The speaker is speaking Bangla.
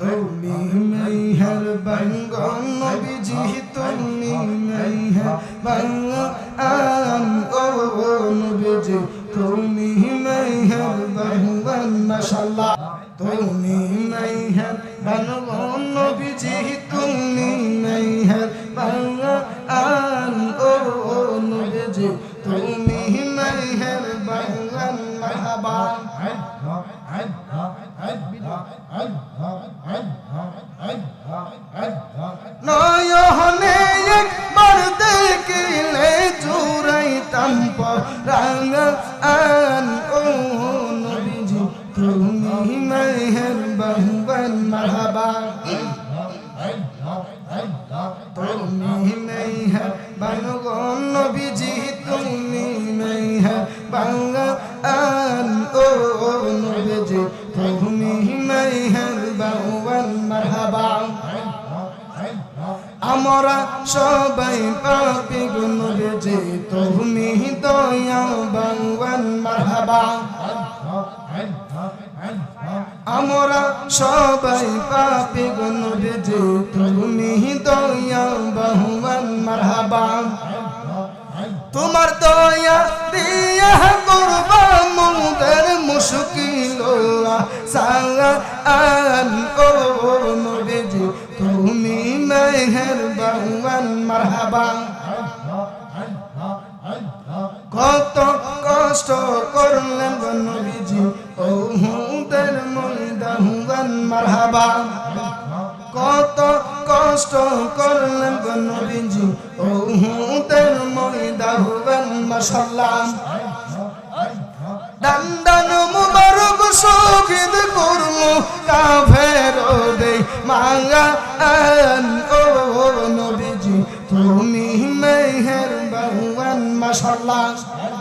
তুমি মেহর বাঙ্গো নবীজি, তুমি মেহর বাঙ্গান ও নবীজি, তুমি মেহর বাঙ্গান, মাশাআল্লাহ। তুমি মেহর বাঙ্গো নয়নে একবার দেখিলে জুড়াইতাম পরাঙ্গ আন ও নবীজি তুমি মেহের বাহবান মারহাবা তুমি মেহের বানগো নবীজি আমরা সবাই পাপি গুণ বেজে তুমি দয়া বাংবান মারহাবা। আমরা সবাই পাপি গুণ বেজে তুমি দয়া বাহুবান মারহাবা। তোমার দয়া দিয়া করবা মুদের মুশকিল সাঙ্গা আন কত কষ্ট করলেন নবীজি ও হুদের মারহাবা। কত কষ্ট করলেন নবীজি মুবারক কাফের দে মাঙ্গা ও নবীজি তুমি মেহের বাহুয়ান মাশাআল্লাহ